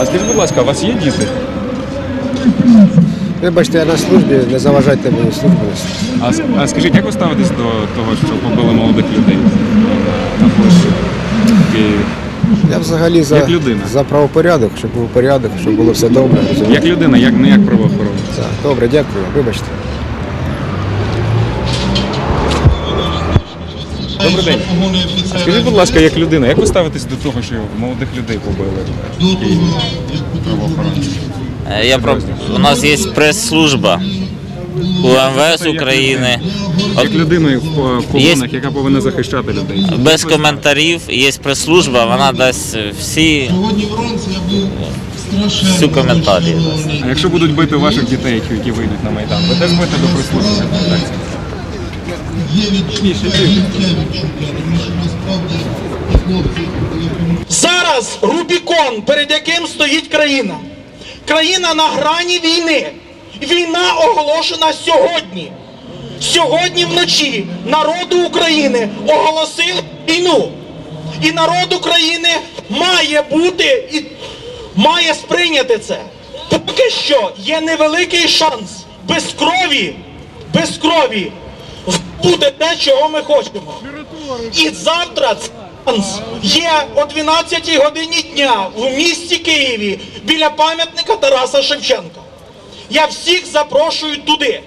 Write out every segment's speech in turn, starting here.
А скажіть, будь ласка, у вас є діти? Вибачте, я на службі, не заважайте мені службу. А, с- а скажіть, як ви ставитесь до того, що побили молодих людей на площі в Києві? Я взагалі за, Як людина. за правопорядок, щоб був порядок, щоб було все добре. розумієте? Як людина, як не як правоохоронець? Так, Добре, дякую, вибачте. Добрий день. А скажіть, будь ласка, як людина, як ви ставитесь до того, що молодих людей побили правоохоронці? Я про... У нас є прес-служба у МВС України. От Як людиною в в Є- яка повинна захищати людей? без коментарів є прес-служба, вона дасть всі всю коментарі. дасть. А якщо будуть бити ваших дітей, які- вийдуть на Майдан, ви теж будете до Зараз Рубікон, перед яким стоїть країна. Країна на грані війни. Війна оголошена сьогодні. Сьогодні вночі народу України оголосив війну. І народ України має бути і має сприйняти це. Поки що є невеликий шанс без крові, без крові буде те, чого ми хочемо. І завтра шанс є о 12 годині дня в місті Києві біля пам'ятника Тараса Шевченка. Я всіх запрошую туди.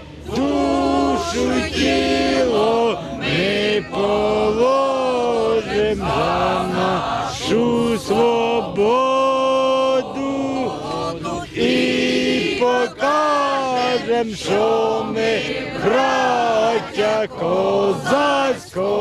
нашу свободу і покажем, що ми браття козацького